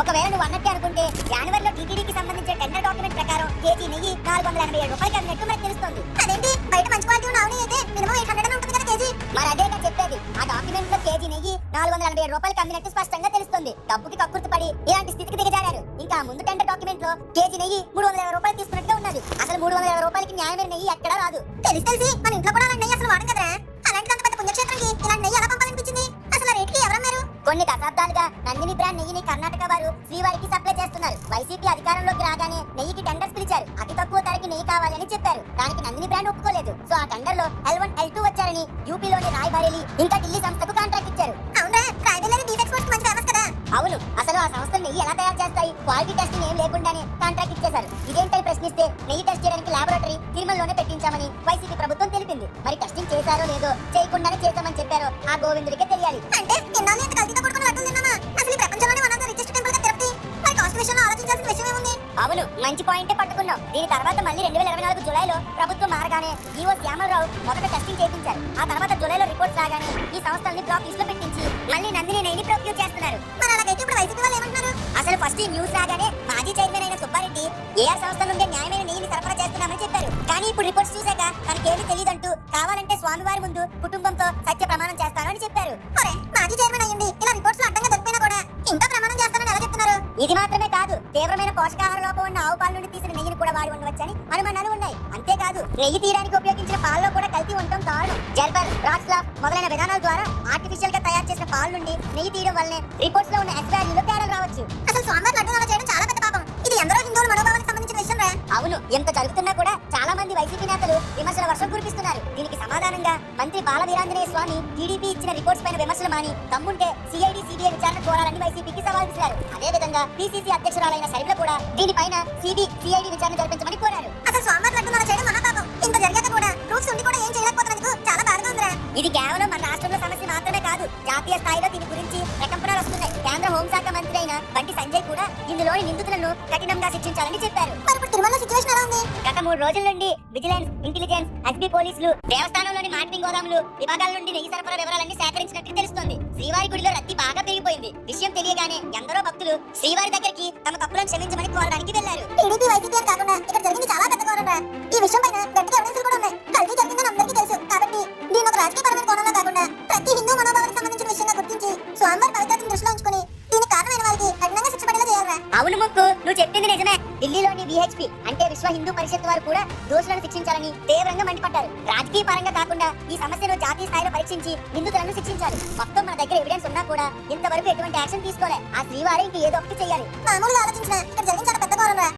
ఒకవేళ నువ్వు అన్నట్టే అనుకుంటే జనవరిలో టీటీడీకి సంబంధించిన టెండర్ డాక్యుమెంట్ ప్రకారం కేజీ నెయ్యి నాలుగు వందల ఎనభై ఏడు రూపాయలకి అమ్మినట్టు మనకు తెలుస్తుంది. అదేంటి? బయట మంచి క్వాలిటీ ఉన్న ఆవు అయితే మినిమం ఎయిట్ హండ్రెడ్ ఉంటుంది కదా కేజీ? మరి అదేగా చెప్పేది. ఆ డాక్యుమెంట్లో కేజీ నెయ్యి నాలుగు వందల ఎనభై ఏడు రూపాయలకి అమ్మినట్టు స్పష్టంగా తెలుస్తుంది. డబ్బుకి కక్కుర్తి పడి ఇలాంటి స్థితికి దిగజారారు. ఇంకా ముందు టెండర్ డాక్యుమెంట్లో కేజీ నెయ్యి మూడు వందల ఇరవై రూపాయలు తీసుకున్నట్టు ఉన్నది. అసలు మూడు వందల ఇరవై రూపాయలకి న్యాయమైన నెయ్యి ఎక్కడా రాదు. తెలిసి తెలిసి. మన ఇంట్లో కూడా నెయ్యి కొన్ని దశాబ్దాలుగా నందిని బ్రాండ్ నెయ్యిని కర్ణాటక వారు శ్రీవారికి సప్లై చేస్తున్నారు. వైసీపీ అధికారంలోకి రాగానే నెయ్యికి టెండర్స్ పిలిచారు. అతి తక్కువ ధరకి నెయ్యి కావాలని చెప్పారు. దానికి నందిని బ్రాండ్ ఒప్పుకోలేదు. సో ఆ టెండర్లో ఎల్ వన్ ఎల్ టూ వచ్చారని యూపీలోని రాయబరేలి ఇంకా ఢిల్లీ సంస్థకు కాంట్రాక్ట్ ఇచ్చారు. అవునా? అసలు ఆ సంస్థలు నెయ్యి ఎలా తయారు చేస్తాయి? క్వాలిటీ టెస్టింగ్ ఏం లేకుండానే కాంట్రాక్ట్ ఇచ్చేశారు. ఇదేంటని ప్రశ్నిస్తే నెయ్యి టెస్ట్ చేయడానికి లాబొరేటరీ తిరుమలలోనే పెట్టించామని వైసీపీ ప్రభుత్వం తెలిపింది. మరి టెస్టింగ్ చేశారో లేదో చేయకుండానే చేశామని చెప్పారో ఆ గోవిందుడికే తెలియాలి. అంటే అవును మంచి పాయింటే పట్టుకున్నాం దీని తర్వాత మళ్ళీ రెండు వేల ఇరవై నాలుగు జూలైలో ప్రభుత్వం మారగానే ఈవో శ్యామలరావు మొదట టెస్టింగ్ చేయించారు. ఆ తర్వాత జులైలో రిపోర్ట్స్ రాగానే ఈ సంస్థల్ని బ్లాక్ లిస్ట్లో పెట్టించి మళ్ళీ నందిని నైని ప్రొక్యూర్ చేస్తున్నారు. మరి అలాగైతే ఇప్పుడు వైసీపీ వాళ్ళు ఏమంటున్నారు? అసలు ఫస్ట్ ఈ న్యూస్ రాగానే మాజీ చైర్మన్ అయిన సుబ్బారెడ్డి ఏఆర్ సంస్థ నుండి న్యాయమైన నెయ్యిని సరఫరా చేస్తున్నామని చెప్పారు. కానీ ఇప్పుడు రిపోర్ట్స్ చూశాక తనకేమీ తెలియదంటూ కావాలంటే స్వామివారి ముందు కుటుంబంతో సత్య ప్రమాణం చేస్తాను అని చెప్పారు. మాజీ చైర్మన్ అయ్యండి. ఇలా రిపోర్ట్స్ అడ్డంగా దొరికినా కూడా ఇంకా ప్రమాణం చేస్తానని ఎలా చెప్తున్నారు? ఇది మాత్రమే కాదు. తీవ్రమైన పోషకాహార లోపం ఉన్న ఆవు పాల నుండి తీసిన నెయ్యిని కూడా వాడి ఉండవచ్చని అనుమానాలు ఉన్నాయి. అంతేకాదు నెయ్యి తీయడానికి ఉపయోగించిన పాలలో కూడా కల్తీ ఉండటం దారుణం. జర్బర్ రాట్స్లాఫ్ మొదలైన విధానాల ద్వారా ఆర్టిఫిషియల్గా తయారు చేసిన పాల నుండి నెయ్యి తీయడం వల్లనే రిపోర్ట్స్లో ఉన్న వాల్యూలో తేడా రావచ్చు. అసలు స్వామివారి లడ్డు అలా చేయడం చాలా పెద్ద పాపం. ఇది ఎందరో హిందువుల మనోభావానికి సంబంధించిన విషయం రా. అవును ఎంత జరుగుతున్నా కూడా చాలా మంది వైసీపీ నేతలు విమర్శల వర్షం కురిపిస్తున్నారు. దీనికి సమాధానంగా మంత్రి బాల వీరాంజనేయ స్వామి టీడీపీ ఇచ్చిన రిపోర్ట్స్ పైన విమర్శలు మాని తమ్ముంటే సిఐడి సిబిఐ విచారణ కోరాలని వైసీపీకి సవాల్ విసిరారు. అదే విధంగా పిసిసి అధ్యక్షురాలైన శైలజ కూడా దీనిపైన సిబి సిఐడి విచారణ జరిపించమని కోరారు. అసలు అలా చేయడం మహాపాపం ఇంత జరిగాక కూడా ప్రూఫ్స్ ఉండి కూడా ఏం చేయలేకపోతున్నందుకు చాలా బాధగా ఉందిరా. ఇది కేవలం మన రాష్ట్రంలో సమస్య మాత్రమే కాదు జాతీయ స్థాయిలో దీని గురించి హోంశాఖ మంత్రి అయిన బండి సంజయ్ కూడా ఇందులోని నిందితులను కఠినంగా శిక్షించాలని చెప్పారు. తిరుమల ఎలా ఉంది? గత మూడు రోజుల నుండి విజిలెన్స్ ఇంటెలిజెన్స్ ఎస్బీ పోలీసులు దేవస్థానంలోని మార్కెటింగ్ గోదాములు విభాగాల నుండి నెయ్యి సరఫరా వివరాలన్నీ సేకరించినట్టు తెలుస్తోంది. శ్రీవారి గుడిలో రద్దీ బాగా పెరిగిపోయింది. విషయం తెలియగానే ఎందరో భక్తులు శ్రీవారి దగ్గరికి తమ తప్పులను క్షమించమని కోరడానికి వెళ్ళారు టీడీపీ వైసీపీ కాకుండా ఇక్కడ జరిగింది చాలా పెద్ద కోరంరా ఈ విషయం పైన అవును ముక్కు నువ్వు చెప్పింది నిజమే. ఢిల్లీలోని విహెచ్పి అంటే విశ్వ హిందూ పరిషత్ వారు కూడా దోషులను శిక్షించాలని తీవ్రంగా మండిపడ్డారు. రాజకీయ పరంగా కాకుండా ఈ సమస్యను జాతీయ స్థాయిలో పరీక్షించి నిందితులను శిక్షించాలి మొత్తం మన దగ్గర ఎవిడెన్స్ ఉన్నా కూడా ఇంతవరకు ఎటువంటి యాక్షన్ తీసుకోలే. ఆ శ్రీవారి ఇంక ఏదో ఒకటి చేయాలి మామూలుగా ఆలోచించిన ఇక్కడ జరిగించాలి పెద్ద కోరం